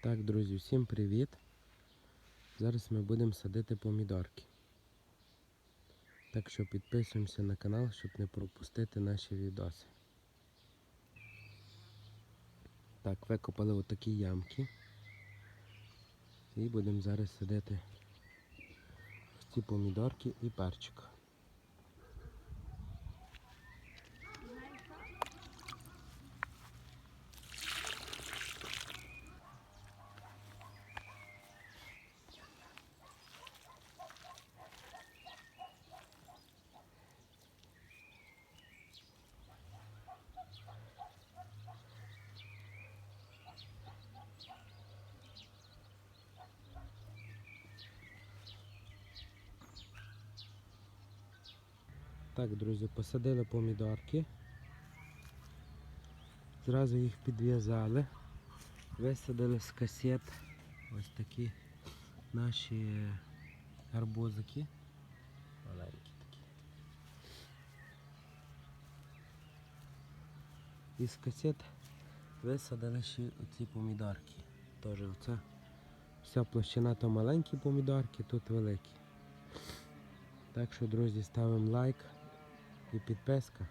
Так, друзі, всім привіт! Зараз ми будемо садити помідорки. Так що підписуємося на канал, щоб не пропустити наші відоси. Так, викопали отакі ямки. І будемо зараз садити ось ці помідорки і перчик. Так, друзі, посадили помідорки. Зразу їх підв'язали. Висадили з касет ось такі наші арбузики. Маленькі такі. І з касет висадили ще оці помідорки. Теж оце вся площина то маленькі помідорки, тут великі. Так що, друзі, ставимо лайк і підписка.